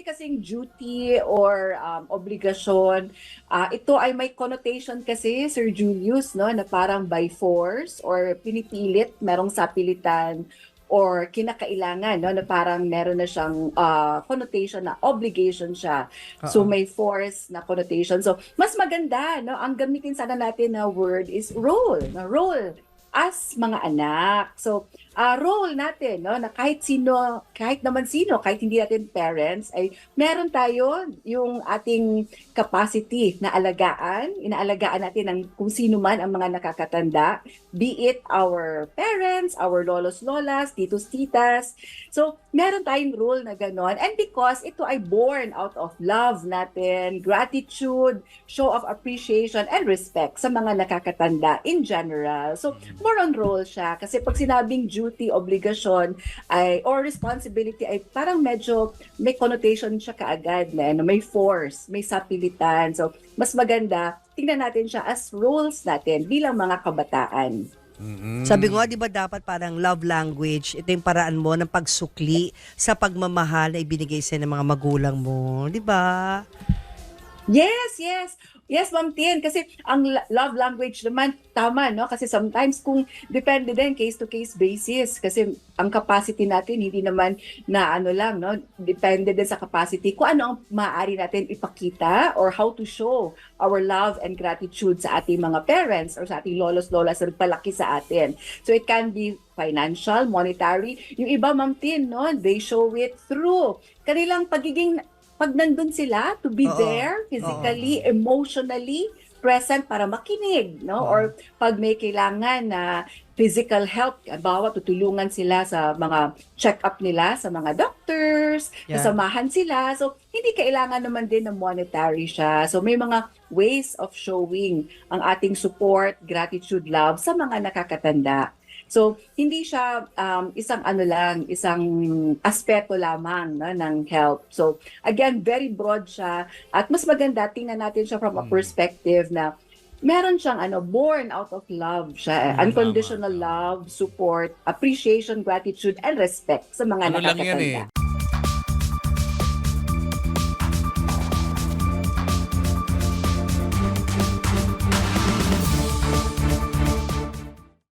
sinabi kasing duty or um, obligasyon, ah, ito ay may connotation kasi, Sir Julius, no, na parang by force or pinipilit, merong sapilitan or kinakailangan, no, na parang meron na siyang ah, connotation na obligation siya. So Oo. may force na connotation. So mas maganda, no, ang gamitin sana natin na word is role, na role as mga anak. So, ah role natin, no, na kahit sino, kahit naman sino, kahit hindi natin parents, ay meron tayo yung ating capacity na alagaan, inaalagaan natin ng kung sino man ang mga nakakatanda, be it our parents, our lolos lolas, titos titas. So, meron tayong role na ganon. And because ito ay born out of love natin, gratitude, show of appreciation, and respect sa mga nakakatanda in general. So, more on role siya. Kasi pag sinabing duty, obligasyon, ay, or responsibility, ay parang medyo may connotation siya kaagad na ano, may force, may sapilitan. So, mas maganda, tingnan natin siya as roles natin bilang mga kabataan. Mm-mm. Sabi ko di ba dapat parang love language, ito yung paraan mo ng pagsukli sa pagmamahal na ibinigay sa ng mga magulang mo. Di ba? Yes, yes. Yes, Ma'am Tien, kasi ang love language naman, tama, no? Kasi sometimes kung depende din case-to-case basis, kasi ang capacity natin, hindi naman na ano lang, no? Depende din sa capacity kung ano ang maaari natin ipakita or how to show our love and gratitude sa ating mga parents or sa ating lolos, lolas na nagpalaki sa atin. So it can be financial, monetary. Yung iba, Ma'am Tien, no? They show it through kanilang pagiging pag nandun sila, to be Oo. there, physically, emotionally, present para makinig, no? Oo. Or pag may kailangan na physical help, bawa tutulungan sila sa mga check-up nila sa mga doctors, Yeah. kasamahan sila. So, hindi kailangan naman din na monetary siya. So, may mga ways of showing ang ating support, gratitude, love sa mga nakakatanda. So, hindi siya um, isang ano lang, isang aspeto lamang no, ng help. So, again, very broad siya. At mas maganda, tingnan natin siya from a Mm. perspective na meron siyang ano, born out of love siya. eh. Mm, Unconditional love, support, appreciation, gratitude, and respect sa mga Ano lang yan nakakatanda. eh.